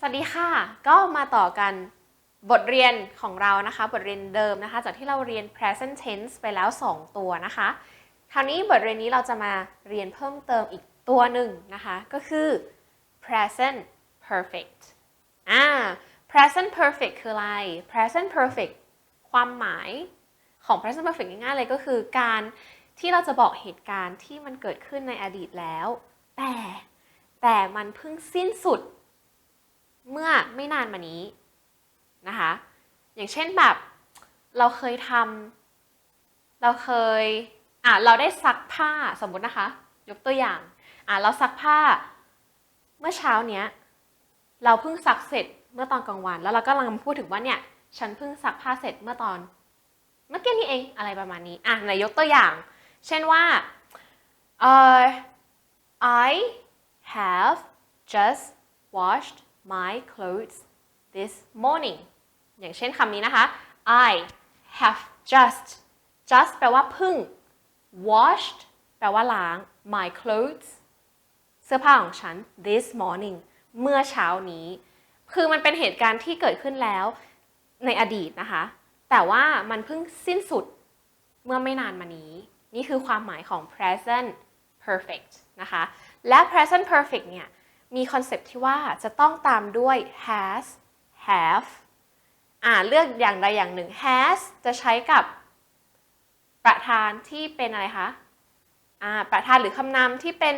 สวัสดีค่ะ ก็มาต่อกันบทเรียนของเรานะคะ บทเรียนเดิมนะคะ จากที่เราเรียน present tense ไปแล้ว 2 ตัวนะคะ คราวนี้บทเรียนนี้เราจะมาเรียนเพิ่มเติมอีกตัวหนึ่งนะคะ ก็คือ present perfect อ่า present perfect คืออะไร present perfect ความหมายของ present perfect ง่ายๆเลยก็คือการที่เราจะบอกเหตุการณ์ที่มันเกิดขึ้นในอดีตแล้ว แต่แต่มันเพิ่งสิ้นสุด เมื่อไม่นานมานี้นะคะ อย่างเช่นแบบเราเคยทำเราเคยอะเราได้ซักผ้าสมมุตินะคะ ยกตัวอย่างอะเราซักผ้าเมื่อเช้าเนี้ยเราเพิ่งซักเสร็จเมื่อตอนกลางวัน แล้วเราก็กำลังพูดถึงว่าเนี่ยฉันเพิ่งซักผ้าเสร็จเมื่อตอนเมื่อกี้นี้เองอะไรประมาณนี้อะไหนยกตัวอย่าง เช่นว่าเอ่อ I have just washed my clothes this morning อย่างเช่นคำนี้นะคะ I have just just แปลว่าเพึ่ง washed แปลว่าล้าง my clothes เสื้อผ้าของฉัน this morning เมื่อเช้านี้ คือมันเป็นเหตุการณ์ที่เกิดขึ้นแล้วในอดีตนะคะ แต่ว่ามันเพิ่งสิ้นสุดเมื่อไม่นานมานี้ นี่คือความหมายของ present perfect นะคะ และ present perfect เนี่ย มีคอนเซปต์ที่ว่าจะต้องตามด้วย has have อ่าเลือกอย่างใดอย่างหนึ่ง has จะใช้กับประธานที่เป็นอะไรคะอ่าประธานหรือคำนามที่เป็น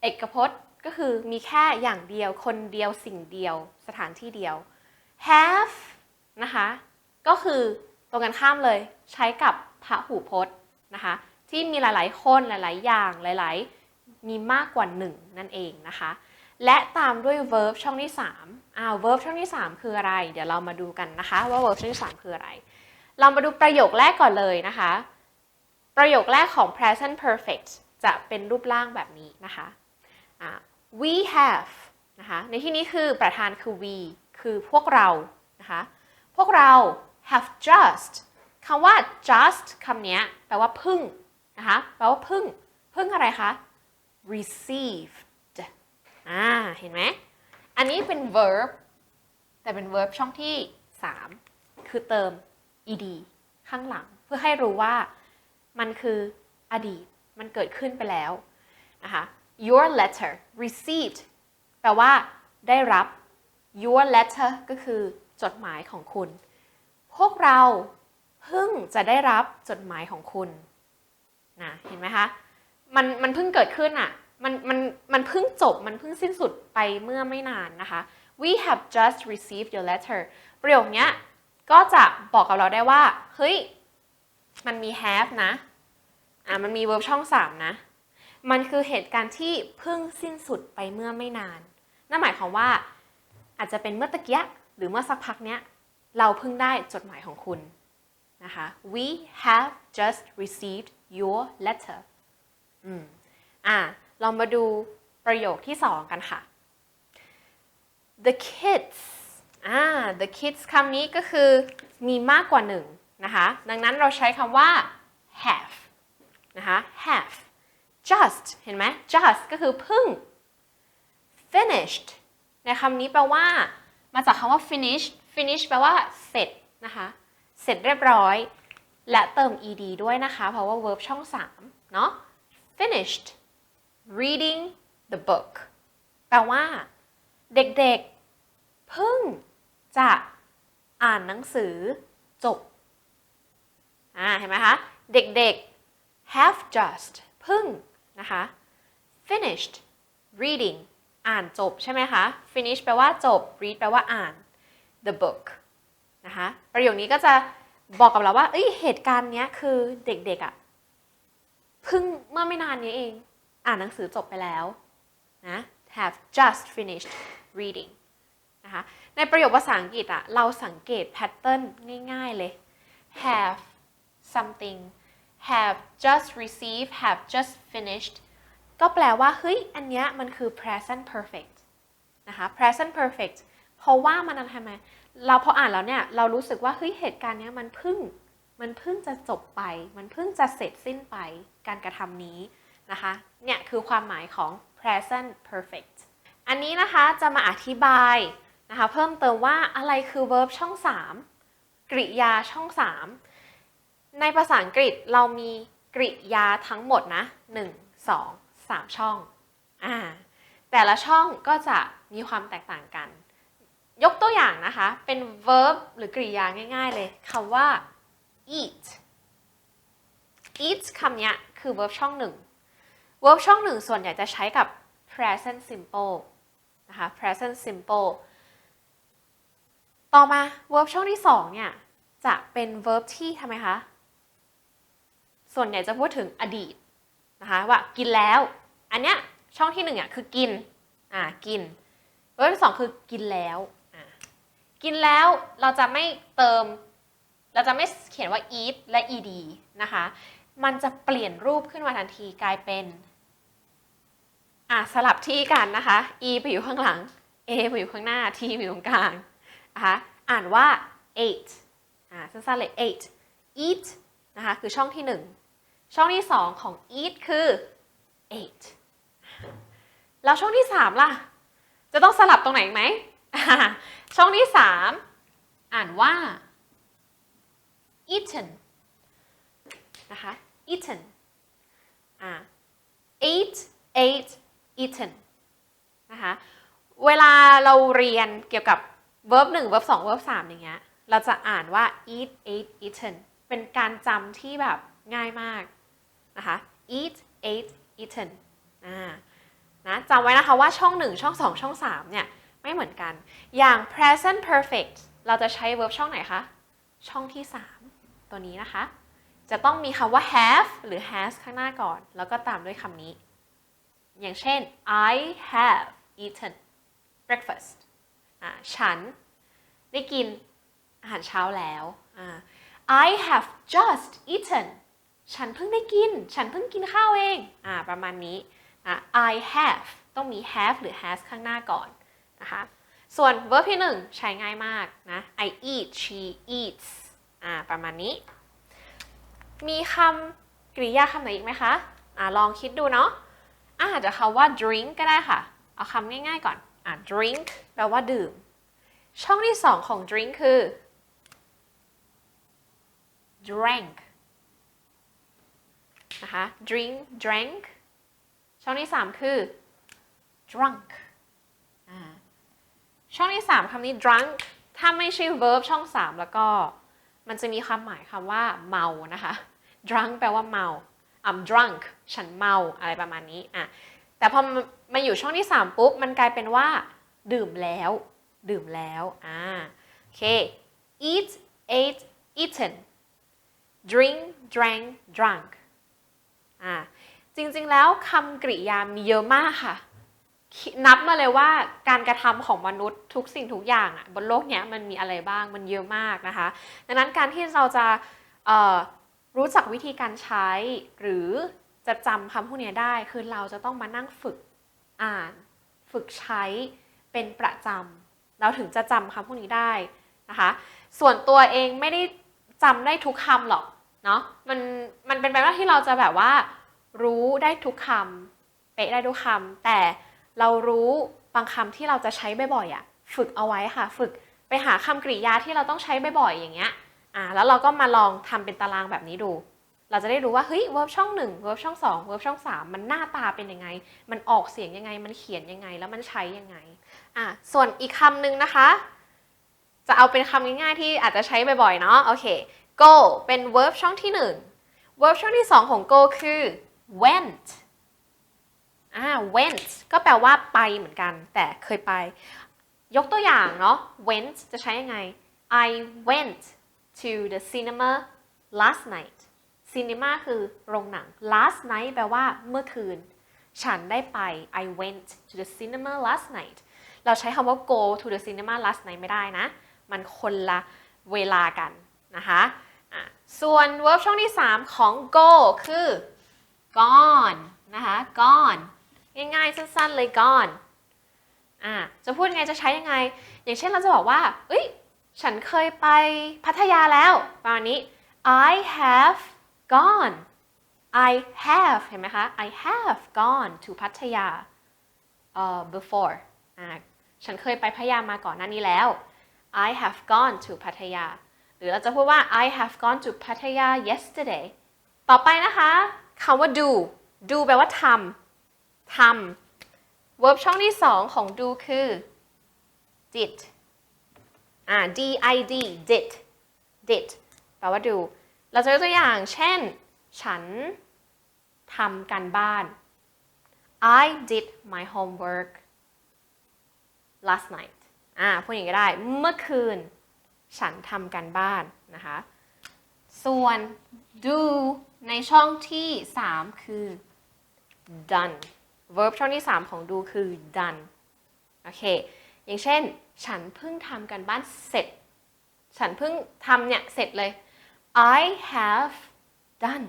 เอกพจน์ก็คือมีแค่อย่างเดียวคนเดียวสิ่งเดียวสถานที่เดียว have นะคะก็คือตรงกันข้ามเลยใช้กับพระหูพจน์นะคะที่มีหลายๆ คนหลาย ๆ อย่างหลาย ๆ มีมากกว่าหนึ่งนั่นเองนะคะ และตามด้วย verb ช่องที่3อ้าว verb ช่องที่ 3 คืออะไร เดี๋ยวเรามาดูกันนะคะว่า verb ช่องที่ 3 คืออะไร เรามาดูประโยคแรกก่อนเลยนะคะ ประโยคแรกของ present perfect จะเป็นรูปร่างแบบนี้นะคะ we have นะคะในที่นี้คือประธานคือ we คือพวกเรานะคะพวกเรา have just คำว่า just คำนี้แปลว่าพึ่งนะคะแปลว่าพึ่งพึ่งอะไรคะ received อ่า เห็นไหม อันนี้เป็น verb แต่เป็น verb ช่องที่ 3 คือเติม ed ข้างหลัง เพื่อให้รู้ว่ามันคืออดีต มันเกิดขึ้นไปแล้วนะคะ your letter received แปลว่าได้รับ your letter ก็คือจดหมายของคุณ พวกเราเพิ่งจะได้รับจดหมายของคุณนะเห็นไหมคะ มันมันเพิ่งเกิดขึ้นอะ่ะ มันมันมันเพิ่งจบมันเพิ่งสิ้นสุดไปเมื่อไม่นานนะคะ we have just received your letter ประโยคนี้ก็จะบอกกับเราได้ว่า เฮ้ย มันมี have นะ อ่า มันมี verb ช่อง 3 นะ มันคือเหตุการณ์ที่เพิ่งสิ้นสุดไปเมื่อไม่นาน นั่นหมายความว่า อาจจะเป็นเมื่อตะกี้หรือเมื่อสักพักเนี้ย เราเพิ่งได้จดหมายของคุณนะคะ we have just received your letter อืม อะ เรามาดูประโยคที่สองกันค่ะ the kids อ่า the kids คำนี้ก็คือมีมากกว่าหนึ่งนะคะ ดังนั้นเราใช้คำว่า have นะคะ have just เห็นไหม just ก็คือเพิ่ง finished ในคำนี้แปลว่า มาจากคำว่า finish finish แปลว่าเสร็จนะคะ เสร็จเรียบร้อย และเติม ed ด้วยนะคะ เพราะว่า verb ช่อง 3 เนาะ finished reading the book แปลว่า เด็กๆ เพิ่งจะอ่านหนังสือจบ อ่า เห็นไหมคะ เด็กๆ have just เพิ่งนะคะ finished reading อ่านจบใช่ไหมคะ finish แปลว่าจบ read แปลว่าอ่าน the book นะคะ ประโยคนี้ก็จะบอกกับเราว่า เอ้ย เหตุการณ์เนี้ยคือเด็กๆอะ่ะ เพิ่งเมื่อไม่นานนี้เอง อ่านหนังสือจบไปแล้วนะ have just finished reading นะคะในประโยคภาษาอังกฤษอะเราสังเกตแพทเทิร์นง่ายๆเลย have something have just received have just finished ก็แปลว่าเฮ้ยอันเนี้ยมันคือ present perfect นะคะ present perfect เพราะว่ามันทำไมเราพออ่านแล้วเนี่ยเรารู้สึกว่าเฮ้ยเหตุการณ์เนี้ยมันเพิ่งมันเพิ่งจะจบไป มันเพิ่งจะเสร็จสิ้นไปการกระทำนี้ นะคะ เนี่ยคือความหมายของ present perfect อันนี้นะคะจะมาอธิบายนะคะเพิ่มเติมว่าอะไรคือ verb ช่อง 3 กริยาช่อง 3 ในภาษาอังกฤษเรามีกริยาทั้งหมดนะ 1 2 3 ช่องอ่าแต่ละช่องก็จะมีความแตกต่างกัน ยกตัวอย่างนะคะ เป็น verb หรือกริยาง่ายๆเลยคำว่า eat eat คำเนี้ยคือ verb ช่องหนึ่ง verb ช่องหนึ่งส่วนใหญ่จะใช้กับ present simple นะคะ present simple ต่อมา verb ช่องที่สองเนี่ยจะเป็น verb ที่ทำไมคะ ส่วนใหญ่จะพูดถึงอดีตนะคะว่ากินแล้ว อันเนี้ยช่องที่หนึ่งอะคือกิน อ่า กิน verb ที่สองคือกินแล้ว อ่า กินแล้วเราจะไม่เติม เราจะไม่เขียนว่า eat และ ed นะคะ มันจะเปลี่ยนรูปขึ้นมาทันทีกลายเป็น อะสลับที่กันนะคะ e ไปอยู่ข้างหลัง a ไปอยู่ข้างหน้า t ไปอยู่ตรงกลางนะคะอ่านว่า eight อ่าสั้นๆเลย eight eat นะคะคือช่องที่หนึ่งช่องที่สองของ eat คือ eight แล้วช่องที่สามล่ะ จะต้องสลับตรงไหนไหม ช่องที่สามอ่านว่า eaten นะคะ eaten อ่า eight eight eaten นะคะเวลาเราเรียนเกี่ยวกับ verb 1 verb 2 verb 3 อย่างเงี้ยเราจะอ่านว่า eat ate eaten เป็นการจำที่แบบง่ายมากนะคะ eat ate eaten นะจำไว้นะคะว่าช่อง 1 ช่อง 2 ช่อง 3 เนี่ย ไม่เหมือนกัน อย่าง present perfect เราจะใช้ verb ช่องไหนคะ ช่องที่ 3 ตัวนี้นะคะ จะต้องมีคำว่า have หรือ has ข้างหน้าก่อน แล้วก็ตามด้วยคำนี้ อย่างเช่น I have eaten breakfast ฉันได้กินอาหารเช้าแล้ว I have just eaten ฉันเพิ่งได้กิน ฉันเพิ่งกินข้าวเองอประมาณนี้ I have ต้องมี have หรือ has ข้างหน้าก่อนนะคะ ส่วน verb ที่หนึ่งใช้ง่ายมากนะ I eat she eats ประมาณนี้ มีคำกริยาคำไหนอีกไหมคะอ่าลองคิดดูเนาะ อาจจะคำว่า drink ก็ได้ค่ะ เอาคำง่ายๆก่อน อ่า drink แปลว่าดื่ม ช่องที่สองของ drink คือ drank นะคะ drink drank ช่องที่สามคือ drunk อ่าช่องที่สามคำนี้ drunk ถ้าไม่ใช่ verb ช่องสามแล้วก็ มันจะมีความหมายคำว่าเมานะคะ drunk แปลว่าเมา I'm drunk ฉันเมาอะไรประมาณนี้อะแต่พอมาอยู่ช่องที่ 3 ปุ๊บ มันกลายเป็นว่า ดื่มแล้ว ดื่มแล้วอ่าโอเค eat ate eaten drink drank drunk อ่าจริงๆแล้วคำกริยามีเยอะมากค่ะ นับมาเลยว่าการกระทำของมนุษย์ทุกสิ่งทุกอย่างอะบนโลกเนี้ยมันมีอะไรบ้างมันเยอะมากนะคะ ดังนั้นการที่เราจะ รู้จักวิธีการใช้ หรือจะจำคำพวกนี้ได้ คือเราจะต้องมานั่งฝึกอ่าน ฝึกใช้เป็นประจำเราถึงจะจำคำพวกนี้ได้นะคะ ส่วนตัวเองไม่ได้จำได้ทุกคำหรอกเนาะมันมันเป็นไปได้ที่เราจะแบบว่า รู้ได้ทุกคำเป๊ะได้ทุกคำแต่เรารู้บางคำที่เราจะใช้บ่อยๆอะฝึกเอาไว้ค่ะ ฝึกไปหาคำกริยาที่เราต้องใช้บ่อยๆอย่างเงี้ย อ่าแล้วเราก็มาลองทำเป็นตารางแบบนี้ดู เราจะได้รู้ว่าเฮ้ยเวิร์บช่อง1เวิร์บช่อง2เวิร์บช่อง 3 มันหน้าตาเป็นยังไง มันออกเสียงยังไง มันเขียนยังไง แล้วมันใช้ยังไงอะส่วนอีกคำหนึ่งนะคะ จะเอาเป็นคำง่ายๆที่อาจจะใช้บ่อยๆเนาะโอเค go เป็น verb ช่องที่1 verb ช่องที่ 2 ของ go คือ went อ่า went ก็แปลว่าไปเหมือนกัน แต่เคยไป ยกตัวอย่างเนาะ went จะใช้ยังไง I went to the cinema last night cinema คือโรงหนัง last night แปลว่าเมื่อคืน ฉันได้ไป I went to the cinema last night เราใช้คำว่า go to the cinema last night ไม่ได้นะ มันคนละเวลากันนะคะะส่วน verb ช่องที่ 3 ของ go คือ gone นะคะ gone ง่ายๆ สั้นๆ เลย gone อะจะพูดยังไงจะใช้ยังไง อย่างเช่นเราจะบอกว่า เอ้ย ฉันเคยไปพัทยาแล้วประมาณนี้ I have gone I have เห็นไหมคะ I have gone to พัทยา uh, before ฉันเคยไปพัทยามาก่อนหน้านี้แล้ว I have gone to พัทยา หรือเราจะพูดว่า I have gone to พัทยา yesterday ต่อไปนะคะคำว่า do do แปลว่าทำทำ verb ช่องที่สองของ do คือ did อ่า d i d did did แปลว่า do เราจะยกตัวอย่าง เช่น ฉันทำการบ้าน I did my homework last night อ่าพูดอย่างนี้ก็ได้ เมื่อคืน ฉันทำการบ้านนะคะ ส่วน do ในช่องที่ 3 คือ done verb ช่องที่ 3 ของ do คือ done โอเค อย่างเช่น ฉันเพิ่งทำการบ้านเสร็จ ฉันเพิ่งทำเนี่ย เสร็จเลย I have done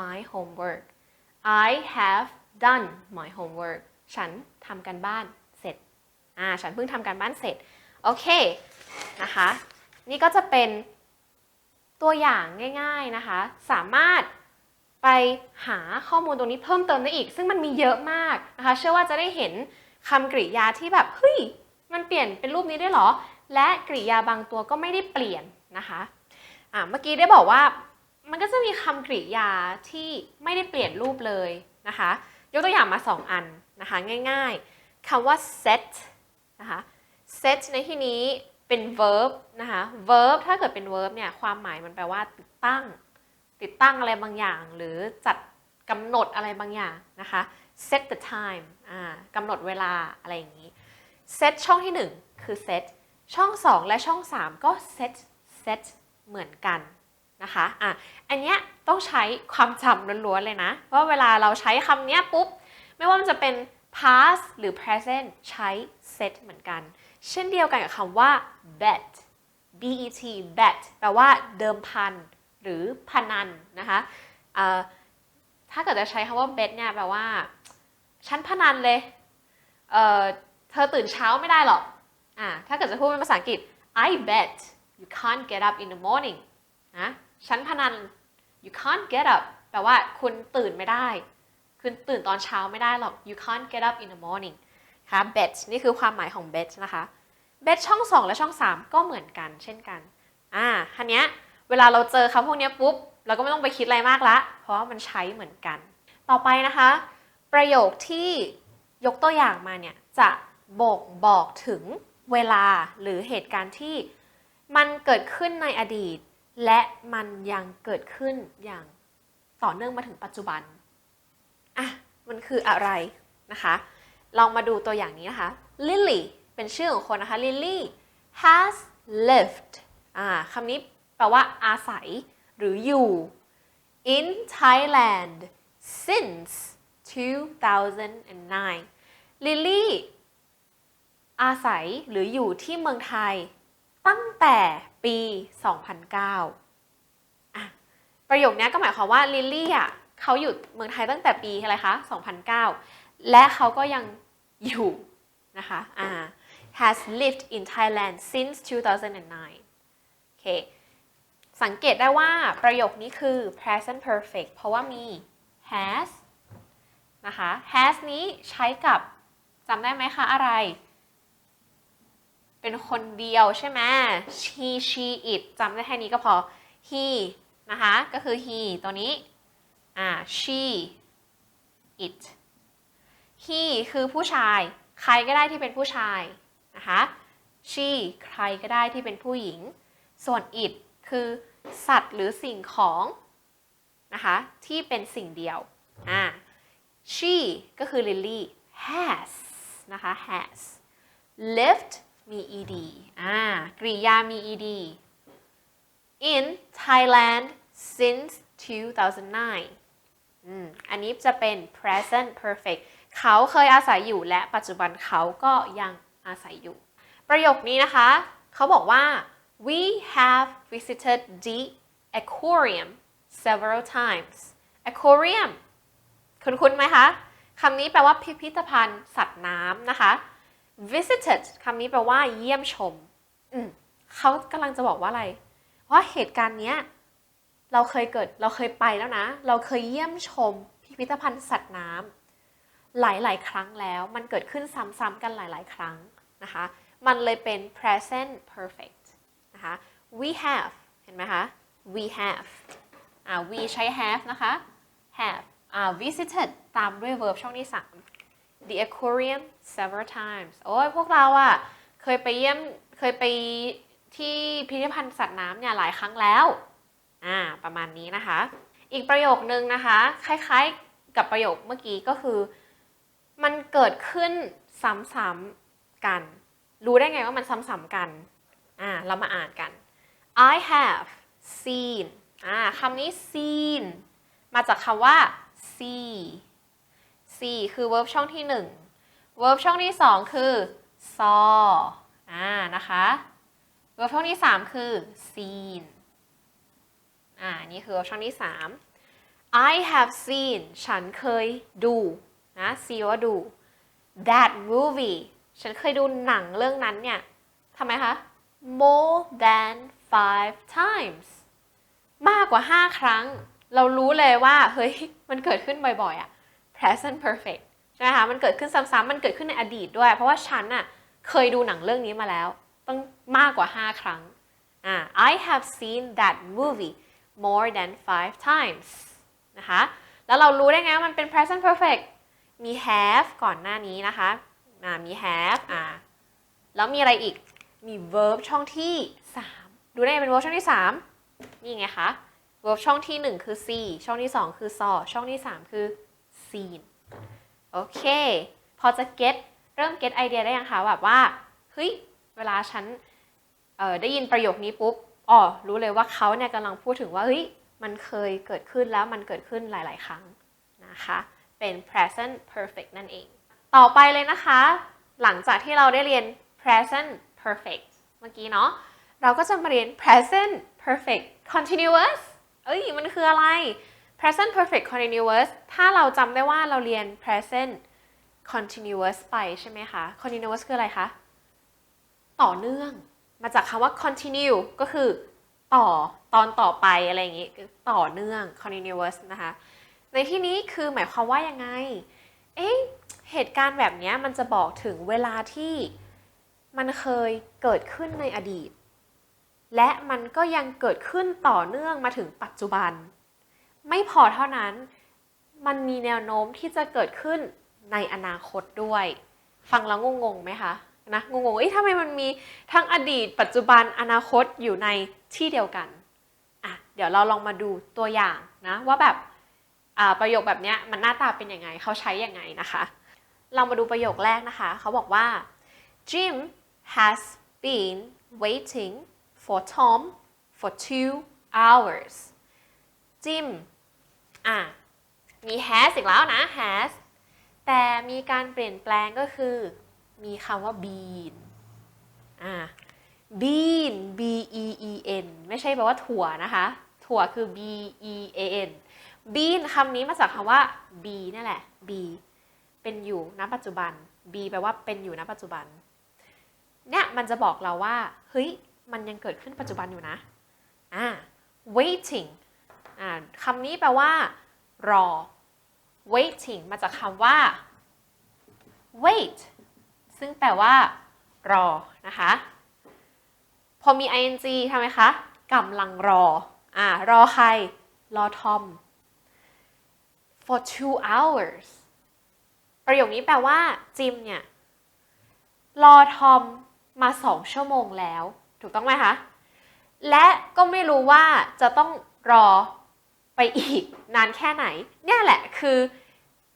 my homework I have done my homework ฉันทำการบ้านเสร็จ อ่า ฉันเพิ่งทำการบ้านเสร็จ โอเค นะคะ นี่ก็จะเป็นตัวอย่างง่าย ๆนะคะ สามารถไปหาข้อมูลตรงนี้เพิ่มเติมได้อีก ซึ่งมันมีเยอะมากนะคะ เชื่อว่าจะได้เห็นคำกริยาที่แบบ เฮ้ย มันเปลี่ยนเป็นรูปนี้ได้เหรอ และกริยาบางตัวก็ไม่ได้เปลี่ยนนะคะอ่าเมื่อกี้ได้บอกว่ามันก็จะมีคำกริยาที่ไม่ได้เปลี่ยนรูปเลยนะคะ ยกตัวอย่างมา 2 อันนะคะง่ายๆคำว่า set นะคะ set ในที่นี้เป็น verb นะคะ verb ถ้าเกิดเป็น verb เนี่ยความหมายมันแปลว่าติดตั้ง ติดตั้งอะไรบางอย่าง หรือจัดกำหนดอะไรบางอย่างนะคะ set the time อ่ากำหนดเวลาอะไรอย่างนี้ set ช่องที่ 1 คือ set ช่อง 2 และช่อง 3 ก็ set set เหมือนกันนะคะอะอันเนี้ยต้องใช้ความจำล้วนๆเลยนะเพราเวลาเราใช้คำเนี้ยปุ๊บ ไม่ว่ามันจะเป็น past หรือ present ใช้ set เหมือนกัน เช่นเดียวกันกับคำว่า bet bet bet แปลว่าเดิมพันหรือพนันนะคะอ่อถ้าเกิดจะใช้คำว่า bet เนี่ยแปลว่า ฉันพนันเลยเอ่อเธอตื่นเช้าไม่ได้หรอกอ่าถ้าเกิดจะพูดเป็นภาษาอังกฤษ I bet you can't get up in the morning นะฉันพนัน you can't get up แปลว่าคุณตื่นไม่ได้ คุณตื่นตอนเช้าไม่ได้หรอก you can't get up in the morning ค่ะ bet นี่คือความหมายของ bet นะคะ bet ช่อง 2 และช่อง 3 ก็เหมือนกันเช่นกัน อ่าคันเนี้ยเวลาเราเจอคำพวกนี้ปุ๊บ เราก็ไม่ต้องไปคิดอะไรมากละ เพราะว่ามันใช้เหมือนกัน ต่อไปนะคะ ประโยคที่ยกตัวอย่างมาเนี่ยจะ บ่งบอกถึงเวลาหรือเหตุการณ์ที่มันเกิดขึ้นในอดีต และมันยังเกิดขึ้นอย่างต่อเนื่องมาถึงปัจจุบันอะมันคืออะไรนะคะ ลองมาดูตัวอย่างนี้นะคะ Lily เป็นชื่อของคนนะคะ Lily has lived อ่าคำนี้แปลว่าอาศัยหรืออยู่ in Thailand since 2009 Lily อาศัยหรืออยู่ที่เมืองไทย ตั้งแต่ปี 2009 ประโยคนี้ก็หมายความว่าลิลลี่อะเขาอยู่เมืองไทยตั้งแต่ปีอะไรคะ 2009 และเขาก็ยังอยู่นะคะอ่า has lived in Thailand since 2009 โอเค สังเกตได้ว่าประโยคนี้คือ present perfect เพราะว่ามี has นะคะ has นี้ใช้กับจำได้ไหมคะอะไร เป็นคนเดียวใช่ไหม he she it จำได้แค่นี้ก็พอ he นะคะ ก็คือ he ตัวนี้ อ่า she it he คือผู้ชาย ใครก็ได้ที่เป็นผู้ชายนะคะ she ใครก็ได้ที่เป็นผู้หญิง ส่วน it คือสัตว์หรือสิ่งของนะคะที่เป็นสิ่งเดียว อ่า she ก็คือ Lily has นะคะ has lived มี ed อ่ากริยามี ed in Thailand since 2009อืมอันนี้จะเป็น present perfect เขาเคยอาศัยอยู่และปัจจุบันเขาก็ยังอาศัยอยู่ ประโยคนี้นะคะ เขาบอกว่า we have visited the aquarium several times aquarium คุณคุ้นๆไหมคะคำนี้แปลว่าพิพิธภัณฑ์สัตว์น้ำนะคะ visited คำนี้แปลว่าเยี่ยมชมอืมเขากำลังจะบอกว่าอะไรว่าเหตุการณ์เนี้ยเราเคยเกิดเราเคยไปแล้วนะ เราเคยเยี่ยมชม พิพิธภัณฑ์สัตว์น้ำหลาย ๆ ครั้งแล้วมันเกิดขึ้นซ้ำๆกันหลาย ๆ ครั้งนะคะ มันเลยเป็น present perfect นะคะ we have เห็นไหมคะ we have อ่า we ใช้ have นะคะ have อ่า visited ตามด้วย verb ช่องที่3 the aquarium several times โอ้ยพวกเราอะเคยไปเยี่ยมเคยไปที่พิพิธภัณฑ์สัตว์น้ำเนี่ยหลายครั้งแล้ว อ่า ประมาณนี้นะคะ อีกประโยคนึงนะคะ คล้ายๆกับประโยคเมื่อกี้ก็คือ มันเกิดขึ้นซ้ำๆกัน รู้ได้ไงว่ามันซ้ำๆกัน อ่า เรามาอ่านกัน I have seen อ่าคำนี้ seen มาจากคำว่า see C คือ verb ช่องที่ 1 verb ช่องที่ 2 คือ saw อ่านะคะ verb ช่องที่ 3 คือ seen อ่านี่คือ verb ช่องที่ 3 I have seen ฉันเคยดูนะ see ว่าดู that movie ฉันเคยดูหนังเรื่องนั้นเนี่ยทำไมคะ more than five times มากกว่า 5 ครั้ง เรารู้เลยว่า เฮ้ย มันเกิดขึ้นบ่อยๆอะ present perfect ใช่ไหมคะมันเกิดขึ้นซ้ำๆมันเกิดขึ้นในอดีตด้วย เพราะว่าฉันอะเคยดูหนังเรื่องนี้มาแล้ว ต้องมากกว่า 5 ครั้งอ่า I have seen that movie more than five times นะคะแล้วเรารู้ได้ไงว่ามันเป็น present perfect มี have ก่อนหน้านี้นะคะอ่ามี have อ่าแล้วมีอะไรอีกมี verb ช่องที่ 3 ดูได้ไงเป็น verb ช่องที่ 3 นี่ไงคะ verb ช่องที่ 1 คือ see ช่องที่ 2 คือ saw ช่องที่ 3 คือ seen โอเค พอจะ get เริ่ม get ไอเดียได้ยังคะแบบว่าเฮ้ยเวลาฉันได้ยินประโยคนี้ปุ๊บอ๋อรู้เลยว่าเขาเนี่ยกำลังพูดถึงว่าเฮ้ยมันเคยเกิดขึ้นแล้วมันเกิดขึ้นหลาย ๆ ครั้งนะคะ เป็น present perfect นั่นเอง ต่อไปเลยนะคะ หลังจากที่เราได้เรียน present perfect เมื่อกี้เนาะเราก็จะมาเรียน present perfect continuous เอ้ย มันคืออะไร present perfect continuous ถ้าเราจำได้ว่าเราเรียน present continuous ไปใช่ไหมคะ continuous คืออะไรคะ ต่อเนื่อง มาจากคำว่า continue ก็คือต่อตอนต่อไปอะไรอย่างงี้ต่อเนื่อง continuous นะคะ ในที่นี้คือหมายความว่ายังไง เอ๊ะ เหตุการณ์แบบนี้มันจะบอกถึงเวลาที่มันเคยเกิดขึ้นในอดีต และมันก็ยังเกิดขึ้นต่อเนื่องมาถึงปัจจุบัน ไม่พอเท่านั้น มันมีแนวโน้มที่จะเกิดขึ้นในอนาคตด้วย ฟังแล้วงงๆไหมคะนะงงๆเอ้ยทำไมมันมีทั้งอดีต ปัจจุบันอนาคตอยู่ในที่เดียวกันอะเดี๋ยวเราลองมาดูตัวอย่างนะ ว่าแบบอ่าประโยคแบบเนี้ยมันหน้าตาเป็นยังไงเขาใช้ยังไงนะคะ เรามาดูประโยคแรกนะคะ เขาบอกว่า Jim has been waiting for Tom for two hours จิม อะมี has อีกแล้วนะ has แต่มีการเปลี่ยนแปลงก็คือ มีคำว่า been อะ bean b e e n ไม่ใช่แปลว่าถั่วนะคะ ถั่วคือ b e a n bean คำนี้มาจากคำว่า be นี่นแหละ be เป็นอยู่ณปัจจุบัน be แปลว่าเป็นอยู่ณปัจจุบัน เนี่ยมันจะบอกเราว่า เฮ้ย มันยังเกิดขึ้นปัจจุบันอยู่นะ อ่า waiting คำนี้แปลว่า รอ waiting มาจากคำว่า wait ซึ่งแปลว่า รอ นะคะ พอมี ing ทำไมคะกำลังรออ่ารอใคร รอทอม for two hours ประโยคนี้แปลว่า จิมเนี่ย รอทอมมาสองชั่วโมงแล้ว ถูกต้องไหมคะ และก็ไม่รู้ว่าจะต้องรอ ไปอีกนานแค่ไหน เนี่ยแหละคือ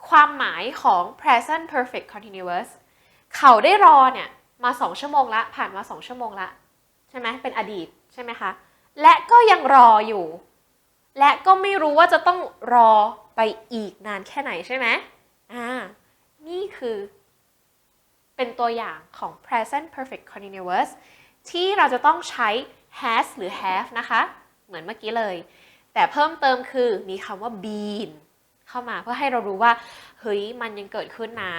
ความหมายของ present perfect continuous เขาได้รอเนี่ยมาสองชั่วโมงละผ่านมาสองชั่วโมงละใช่ไหมเป็นอดีตใช่ไหมคะ และก็ยังรออยู่ และก็ไม่รู้ว่าจะต้องรอไปอีกนานแค่ไหนใช่ไหมอ่านี่คือเป็นตัวอย่างของ present perfect continuous ที่เราจะต้องใช้ has หรือ have นะคะ เหมือนเมื่อกี้เลย แต่เพิ่มเติมคือมีคำว่า been เข้ามาเพื่อให้เรารู้ว่าเฮ้ยมันยังเกิดขึ้นนะ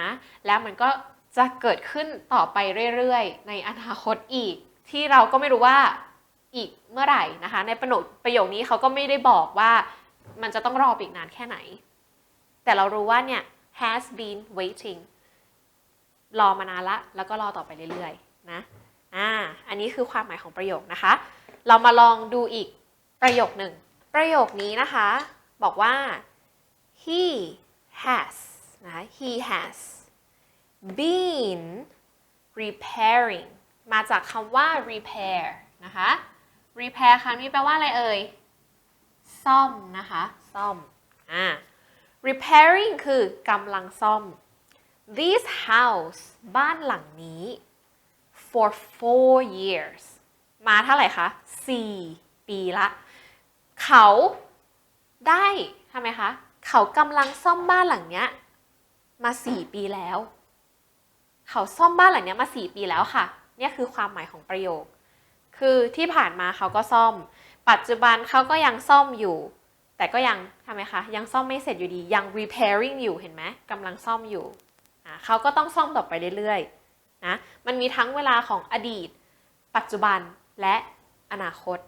แล้วมันก็จะเกิดขึ้นต่อไปเรื่อยๆ ในอนาคตอีก ที่เราก็ไม่รู้ว่าอีกเมื่อไหร่นะคะ ในประโยคประโยคนี้เขาก็ไม่ได้บอกว่ามันจะต้องรออีกนานแค่ไหน แต่เรารู้ว่าเนี่ย has been waiting รอมานานละ แล้วก็รอต่อไปเรื่อยๆนะอ่าอันนี้คือความหมายของประโยคนะคะ เรามาลองดูอีกประโยคหนึ่ง ประโยคนี้นะคะ บอกว่า he has นะ he has been repairing มาจากคำว่า repair นะคะ repair คำนี้แปลว่าอะไรเอ่ย ซ่อมนะคะ ซ่อม อ่า repairing คือกำลังซ่อม this house บ้านหลังนี้ for four years มาเท่าไหร่คะ 4 ปีละ เขาได้ทำไมคะ เขากำลังซ่อมบ้านหลังเนี้ยมา4ปีแล้ว เขาซ่อมบ้านหลังเนี้ยมา4ปีแล้วค่ะ เนี่ยคือความหมายของประโยค คือที่ผ่านมาเขาก็ซ่อม ปัจจุบันเขาก็ยังซ่อมอยู่ แต่ก็ยังทำไมคะ ยังซ่อมไม่เสร็จอยู่ดี ยัง repairing อยู่ เห็นไหมกำลังซ่อมอยู่ เขาก็ต้องซ่อมต่อไปเรื่อยๆ นะ มันมีทั้งเวลาของอดีต ปัจจุบัน และอนาคต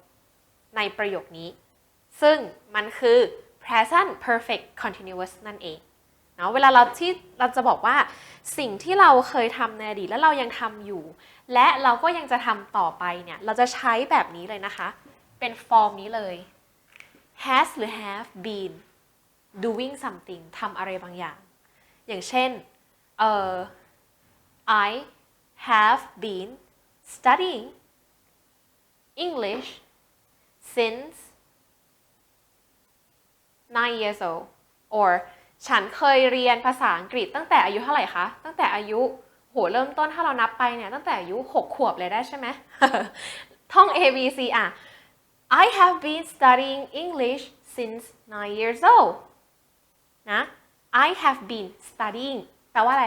ในประโยคนี้ ซึ่งมันคือ present perfect continuous นั่นเองเนาะเวลาเราที่เราจะบอกว่าสิ่งที่เราเคยทำในอดีตแล้วเรายังทำอยู่ และเราก็ยังจะทำต่อไปเนี่ย เราจะใช้แบบนี้เลยนะคะ เป็นฟอร์มนี้เลย has หรือ have been doing something ทำอะไรบางอย่าง อย่างเช่นเอ่อ I have been studying English since nine years old or ฉันเคยเรียนภาษาอังกฤษตั้งแต่อายุเท่าไหร่คะ ตั้งแต่อายุ โห เริ่มต้นถ้าเรานับไปเนี่ย ตั้งแต่อายุ 6 ขวบเลยได้ใช่ไหม ท่อง A B C อะ I have been studying English since nine years old นะ I have been studying แปลว่าอะไร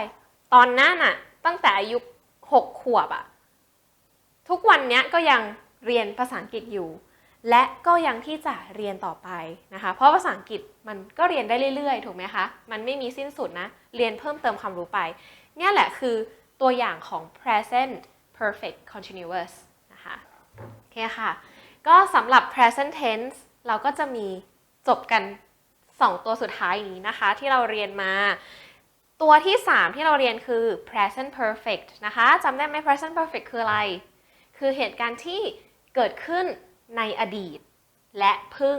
ตอนนั้นน่ะตั้งแต่อายุ 6 ขวบอะทุกวันเนี้ยก็ยังเรียนภาษาอังกฤษอยู่ และก็ยังที่จะเรียนต่อไปนะคะ เพราะภาษาอังกฤษมันก็เรียนได้เรื่อยๆ ถูกไหมคะ มันไม่มีสิ้นสุดนะ เรียนเพิ่มเติมความรู้ไป เนี่ยแหละคือตัวอย่างของ present perfect continuous นะคะโอเคค่ะ ก็สำหรับ present tense เราก็จะมีจบกัน 2 ตัวสุดท้ายนี้นะคะ ที่เราเรียนมา ตัวที่ 3 ที่เราเรียนคือ present perfect นะคะจำได้ไหม present perfect คืออะไร คือเหตุการณ์ที่เกิดขึ้น ในอดีต และเพิ่ง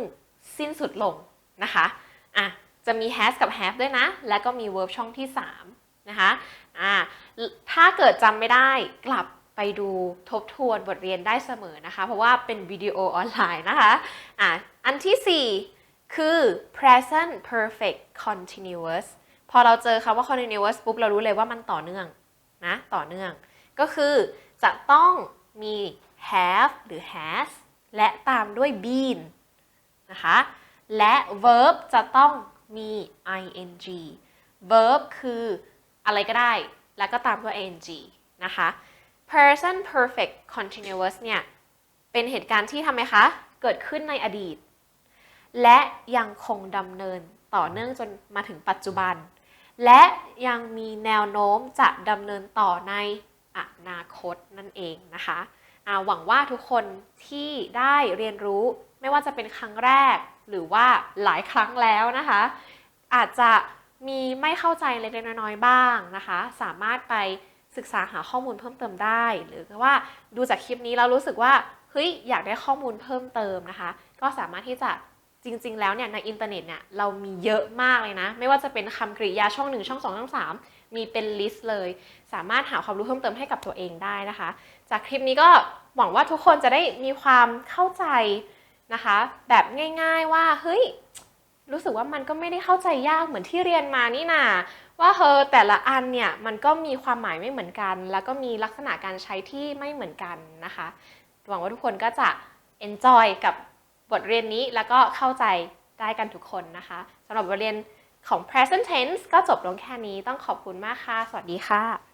สิ้นสุดลงนะคะอะจะมี has กับ have ด้วยนะ แล้วก็มี verb ช่องที่ 3 นะคะอะถ้าเกิดจำไม่ได้กลับไปดูทบทวนบทเรียนได้เสมอนะคะ เพราะว่าเป็นวิดีโอออนไลน์นะคะอะอันที่ 4 คือ present perfect continuous พอเราเจอคำว่า continuous ปุ๊บ เรารู้เลยว่ามันต่อเนื่องนะต่อเนื่อง ก็คือจะต้องมี have หรือ has และตามด้วย been นะคะ และ verb จะต้องมี ing verb คืออะไรก็ได้ แล้วก็ตามด้วย ing นะคะ present perfect continuous เนี่ยเป็นเหตุการณ์ที่ทำไมคะ เกิดขึ้นในอดีต และยังคงดำเนินต่อเนื่องจนมาถึงปัจจุบัน และยังมีแนวโน้มจะดำเนินต่อในอนาคตนั่นเองนะคะ หวังว่าทุกคนที่ได้เรียนรู้ไม่ว่าจะเป็นครั้งแรกหรือว่าหลายครั้งแล้วนะคะ อาจจะมีไม่เข้าใจเล็กๆน้อยๆบ้างนะคะ สามารถไปศึกษาหาข้อมูลเพิ่มเติมได้ หรือว่าดูจากคลิปนี้แล้วรู้สึกว่าเฮ้ยอยากได้ข้อมูลเพิ่มเติมนะคะ ก็สามารถที่จะจริง ๆ แล้วเนี่ยในอินเทอร์เน็ตเนี่ยเรามีเยอะมากเลยนะ ไม่ว่าจะเป็นคำกริยาช่อง 1 ช่อง 2 ช่อง 3 มีเป็นลิสต์เลย สามารถหาความรู้เพิ่มเติมให้กับตัวเองได้นะคะ จากคลิปนี้ก็ หวังว่าทุกคนจะได้มีความเข้าใจนะคะ แบบง่ายๆว่าเฮ้ยรู้สึกว่ามันก็ไม่ได้เข้าใจยากเหมือนที่เรียนมานี่นาว่าเฮอแต่ละอันเนี่ยมันก็มีความหมายไม่เหมือนกัน แล้วก็มีลักษณะการใช้ที่ไม่เหมือนกันนะคะ หวังว่าทุกคนก็จะ enjoy กับบทเรียนนี้แล้วก็เข้าใจได้กันทุกคนนะคะสำหรับบทเรียนของ present tense ก็จบลงแค่นี้ต้องขอบคุณมากค่ะ สวัสดีค่ะ